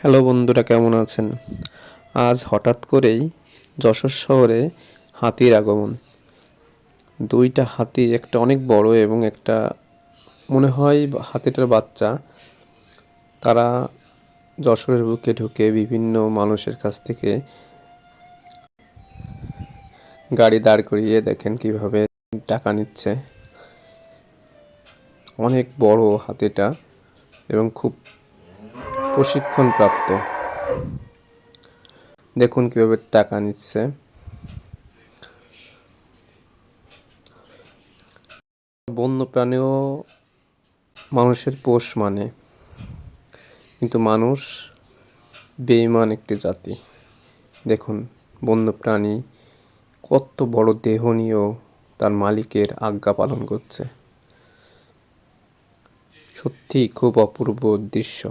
Hello বন্ধুরা, কেমন আছেন? আজ হঠাৎ করেই যশোর শহরে হাতির আগমন। দুইটা হাতি, একটা অনেক বড় এবং একটা মনে হয় হাতিটার বাচ্চা। তারা যশোরের বুকে ঢুকে বিভিন্ন মানুষের কাছ থেকে গাড়ি দাঁড় করিয়ে দেখেন কীভাবে টাকা নিচ্ছে। অনেক বড় হাতিটা এবং খুব প্রশিক্ষণ প্রাপ্ত দেখুন কীভাবে টাকা নিচ্ছে। বন্য প্রাণীও মানুষের পোষ মানে। কিন্তু মানুষ বেইমান একটি জাতি। দেখুন বন্য প্রাণী কত বড় দেহ নিয়েও তার মালিকের আজ্ঞা পালন করছে। সত্যি খুব অপূর্ব দৃশ্য।